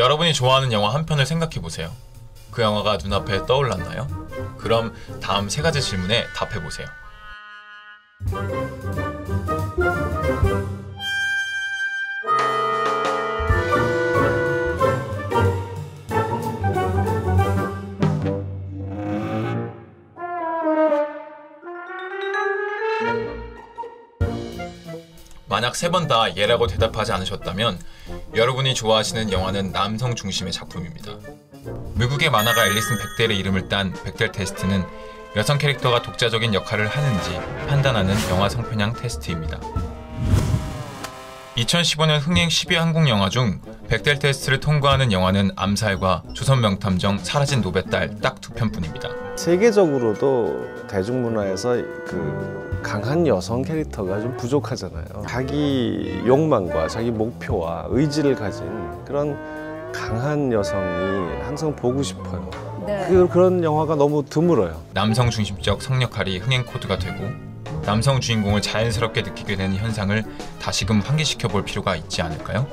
여러분이 좋아하는 영화 한 편을 생각해 보세요. 그 영화가 눈앞에 떠올랐나요? 그럼 다음 세 가지 질문에 답해 보세요. 만약 세 번 다 예라고 대답하지 않으셨다면 여러분이 좋아하시는 영화는 남성 중심의 작품입니다. 미국의 만화가 앨리슨 백델의 이름을 딴 백델 테스트는 여성 캐릭터가 독자적인 역할을 하는지 판단하는 영화 성편향 테스트입니다. 2015년 흥행 10위 한국 영화 중 백델 테스트를 통과하는 영화는 암살과 조선 명탐정 사라진 노베 딸 딱 두 편뿐입니다. 세계적으로도 대중문화에서 그 강한 여성 캐릭터가 좀 부족하잖아요. 자기 욕망과 자기 목표와 의지를 가진 그런 강한 여성이 항상 보고 싶어요. 네. 그, 그런 영화가 너무 드물어요. 남성 중심적 성 역할이 흥행 코드가 되고 남성 주인공을 자연스럽게 느끼게 되는 현상을 다시금 환기시켜 볼 필요가 있지 않을까요?